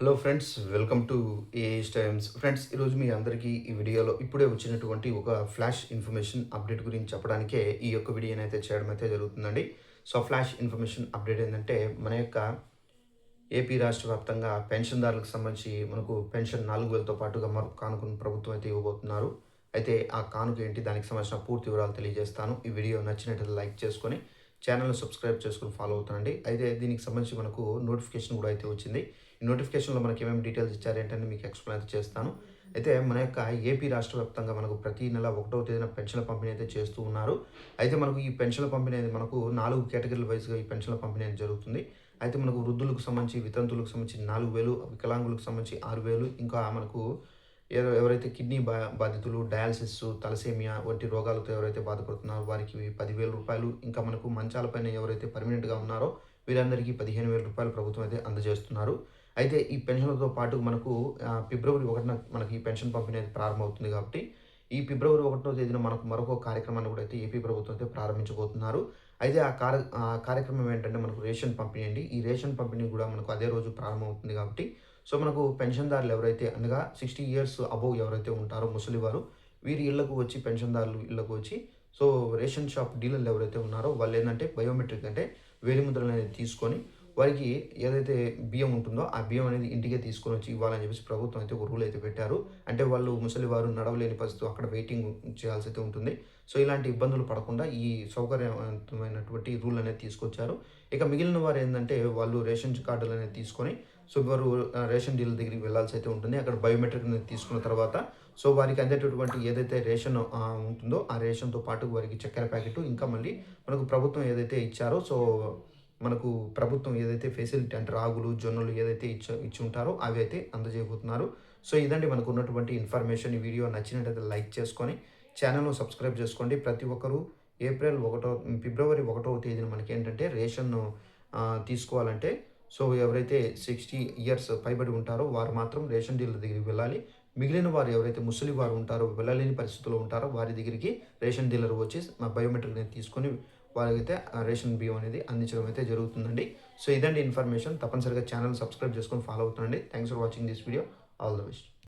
Hello friends welcome to AS Times friends ఈరోజు మీ అందరికీ ఈ వీడియోలో ఇప్పుడే వచ్చినటువంటి ఒక ఫ్లాష్ ఇన్ఫర్మేషన్ అప్డేట్ గురించి చెప్పడానికే ఈ యొక్క వీడియోని అయితే చేయడం అయితే జరుగుతుందండి. సో ఫ్లాష్ ఇన్ఫర్మేషన్ అప్డేట్ ఏంటంటే మన యొక్క ఏపీ రాష్ట్ర వ్యాప్తంగా పెన్షన్దారులకు సంబంధించి మనకు పెన్షన్ నాలుగు వేలతో పాటుగా మరొక కానుకను ప్రభుత్వం అయితే ఇవ్వబోతున్నారు. అయితే ఆ కానుక ఏంటి దానికి సంబంధించిన పూర్తి వివరాలు తెలియజేస్తాను. ఈ వీడియో నచ్చినట్లయితే లైక్ చేసుకొని ఛానల్ని సబ్స్క్రైబ్ చేసుకుని ఫాలో అవుతానండి అయితే దీనికి సంబంధించి మనకు నోటిఫికేషన్ కూడా అయితే వచ్చింది. ఈ నోటిఫికేషన్లో మనకి ఏమేమి డీటెయిల్స్ ఇచ్చారేంటని మీకు ఎక్స్ప్లెయిన్ అయితే చేస్తాను. అయితే మన యొక్క ఏపీ రాష్ట్ర వ్యాప్తంగా మనకు ప్రతి నెల ఒకటో తేదీన పెన్షన్ల పంపిణీ అయితే చేస్తూ ఉన్నారు. అయితే మనకు ఈ పెన్షన్ల పంపిణీ అనేది మనకు నాలుగు కేటగిరీల వైజ్గా ఈ పెన్షన్ల పంపిణీ అనేది జరుగుతుంది. అయితే మనకు వృద్ధులకు సంబంధించి వితంతులకు సంబంధించి నాలుగు వేలు వికలాంగులకు సంబంధించి ఆరు వేలు ఇంకా మనకు ఎవరైతే కిడ్నీ బా బాధితులు డయాలసిస్ తలసేమియా వంటి రోగాలతో ఎవరైతే బాధపడుతున్నారో వారికి పదివేల రూపాయలు ఇంకా మనకు మంచాలపైన ఎవరైతే పర్మనెంట్గా ఉన్నారో వీరందరికీ పదిహేను వేల రూపాయలు ప్రభుత్వం అయితే అందజేస్తున్నారు. అయితే ఈ పెన్షన్లతో పాటు మనకు ఫిబ్రవరి ఒకటిన మనకి ఈ పెన్షన్ పంపిణీ అయితే ప్రారంభమవుతుంది కాబట్టి ఈ ఫిబ్రవరి ఒకటో తేదీన మనకు మరొక కార్యక్రమాన్ని కూడా అయితే ఏపీ ప్రభుత్వం అయితే ప్రారంభించబోతున్నారు. అయితే ఆ కార్య కార్యక్రమం ఏంటంటే మనకు రేషన్ పంపిణీ అండి. ఈ రేషన్ పంపిణీ కూడా మనకు అదే రోజు ప్రారంభమవుతుంది కాబట్టి సో మనకు పెన్షన్దారులు ఎవరైతే అనగా సిక్స్టీ ఇయర్స్ అబోవ్ ఎవరైతే ఉంటారో ముసలి వారు వీరి ఇళ్ళకు వచ్చి పెన్షన్దారులు ఇళ్ళకు వచ్చి సో రేషన్ షాప్ డీలర్లు ఎవరైతే ఉన్నారో వాళ్ళు ఏంటంటే బయోమెట్రిక్ అంటే వేలిముద్రలు అనేది తీసుకొని వారికి ఏదైతే బియ్యం ఉంటుందో ఆ బియ్యం అనేది ఇంటికే తీసుకొని వచ్చి ఇవ్వాలని చెప్పేసి ప్రభుత్వం అయితే ఒక రూల్ అయితే పెట్టారు. అంటే వాళ్ళు ముసలి వారు నడవలేని పరిస్థితి అక్కడ వెయిటింగ్ చేయాల్సి అయితే ఉంటుంది. సో ఇలాంటి ఇబ్బందులు పడకుండా ఈ సౌకర్యవంతమైనటువంటి రూల్ అనేది తీసుకొచ్చారు. ఇక మిగిలిన వారు ఏంటంటే వాళ్ళు రేషన్ కార్డులు అనేది తీసుకొని సో వారు రేషన్ డీలర్ దగ్గరికి వెళ్ళాల్సి అయితే ఉంటుంది. అక్కడ బయోమెట్రిక్ తీసుకున్న తర్వాత సో వారికి అందేటటువంటి ఏదైతే రేషన్ ఉంటుందో ఆ రేషన్తో పాటు వారికి చక్కెర ప్యాకెట్ ఇంకా మళ్ళీ మనకు ప్రభుత్వం ఏదైతే ఇచ్చారో సో మనకు ప్రభుత్వం ఏదైతే ఫెసిలిటీ అంటే రాగులు జొన్నలు ఏదైతే ఇచ్చ ఇచ్చి ఉంటారో అవి అయితే అందజేయబోతున్నారు. సో ఇదండి మనకు ఉన్నటువంటి ఇన్ఫర్మేషన్. ఈ వీడియో నచ్చినట్టయితే లైక్ చేసుకొని ఛానల్ను సబ్స్క్రైబ్ చేసుకోండి. ప్రతి ఒక్కరూ ఏప్రిల్ ఒకటో ఫిబ్రవరి ఒకటో తేదీన మనకి ఏంటంటే రేషన్ తీసుకోవాలంటే సో ఎవరైతే సిక్స్టీ ఇయర్స్ పైబడి ఉంటారో వారు మాత్రం రేషన్ డీలర్ దగ్గరికి వెళ్ళాలి. మిగిలిన వారు ఎవరైతే ముసలి వారు ఉంటారో వెళ్ళలేని పరిస్థితుల్లో ఉంటారో వారి దగ్గరికి రేషన్ డీలర్ వచ్చి మా బయోమెట్రిక్ అనేది తీసుకొని వాళ్ళకైతే ఆ రేషన్ బియ్యం అనేది అందించడం అయితే జరుగుతుందండి. సో ఇదండి ఇన్ఫర్మేషన్. తప్పనిసరిగా ఛానల్ సబ్స్క్రైబ్ చేసుకొని ఫాలో అవుతుందండి thanks for watching this video. All the best.